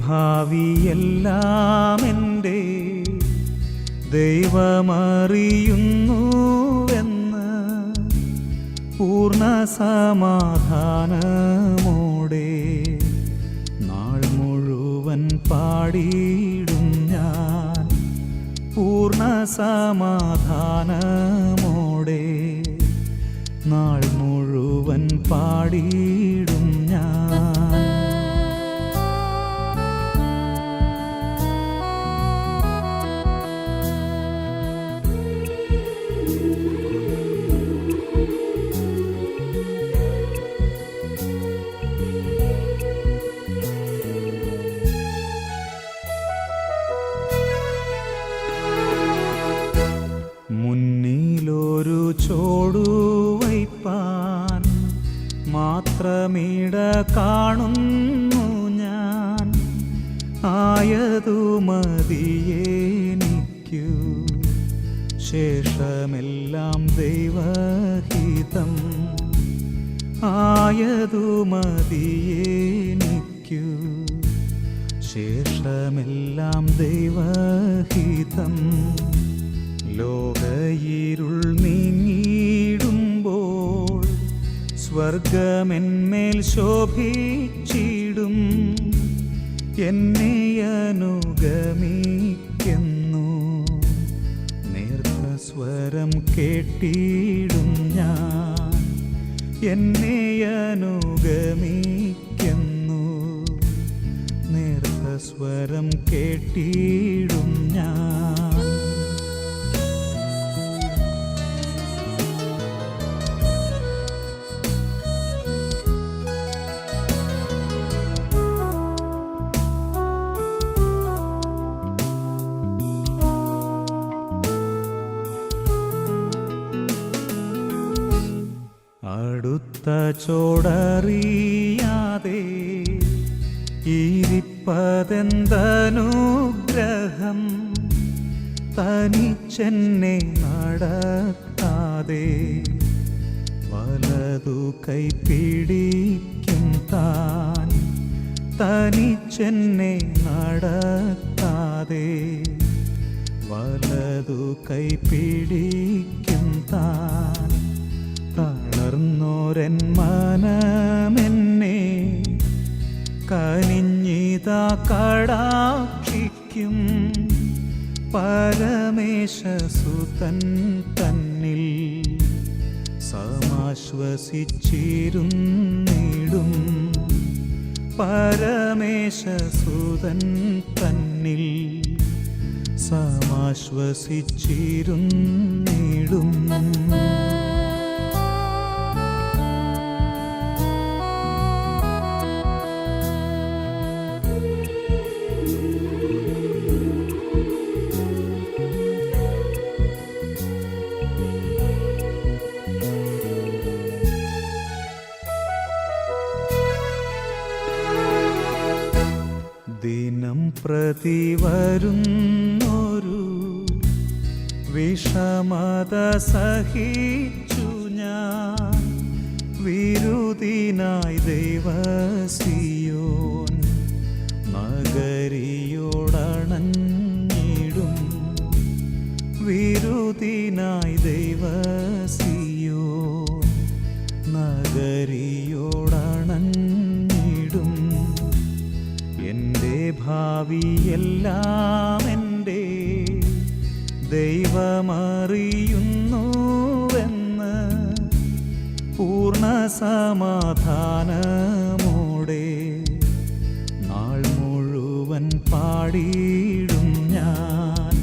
ഭാവിയെല്ലാം എന്റെ ദൈവമറിയുന്നുവെന്ന് പൂർണ സമാധാനമോടെ നാൾ മുഴുവൻ പാടിയിടും ഞാൻ. പൂർണ സമാധാനമോടെ നാൾ മുഴുവൻ പാടിയിടും മുന്നിലൊരു ചോടു വയ്പ്പാൻ മാത്രമിട കാണുന്നു ഞാൻ. ആയതു മതിയേനിക്കു ശേഷമെല്ലാം ദൈവഹിതം. ആയതു മതിയേനിക്കു ശേഷമെല്ലാം ദൈവഹിതം. ലോകയിരുൾ നീങ്ങിടുമ്പോൾ സ്വർഗമെന്മേൽ ശോഭിച്ചിടും. എന്നെ അനുഗമിക്കുന്നു. നേർത്ത സ്വരം കേട്ടിടും ഞാൻ. എന്നെ അനുഗമിക്കുന്നു. നേർത്ത സ്വരം കേട്ടിടും ഞാൻ. ചോടറിയാതെ ഇരിപ്പതെന്തനുഗ്രഹം തനിച്ചെന്നെ നടത്താതെ വലതു കൈപ്പിടിക്കും താൻ തനിച്ചെന്നെ നടത്താതെ വലതു കൈപ്പിടിക്കും മനമെന്നെ കനിഞ്ഞിതാ കടാക്ഷിക്കും. പരമേശസുതൻ തന്നിൽ സമാശ്വസിച്ചിരുന്നിടും പരമേശസുതൻ തന്നിൽ സമാശ്വസിച്ചിരുന്നിടും ദിനം പ്രതി വരുന്നൊരു വിഷമത സഹിച്ചു ഞാൻ. വിരുദിനായി ദൈവസിയോൻ ഭാവിയെല്ലാം എന്റെ ദൈവമറിയുന്നുവെന്ന് പൂർണ സമാധാനമോടെ നാൾ മുഴുവൻ പാടിയിടും ഞാൻ.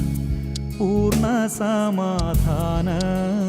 പൂർണ സമാധാനമോടെ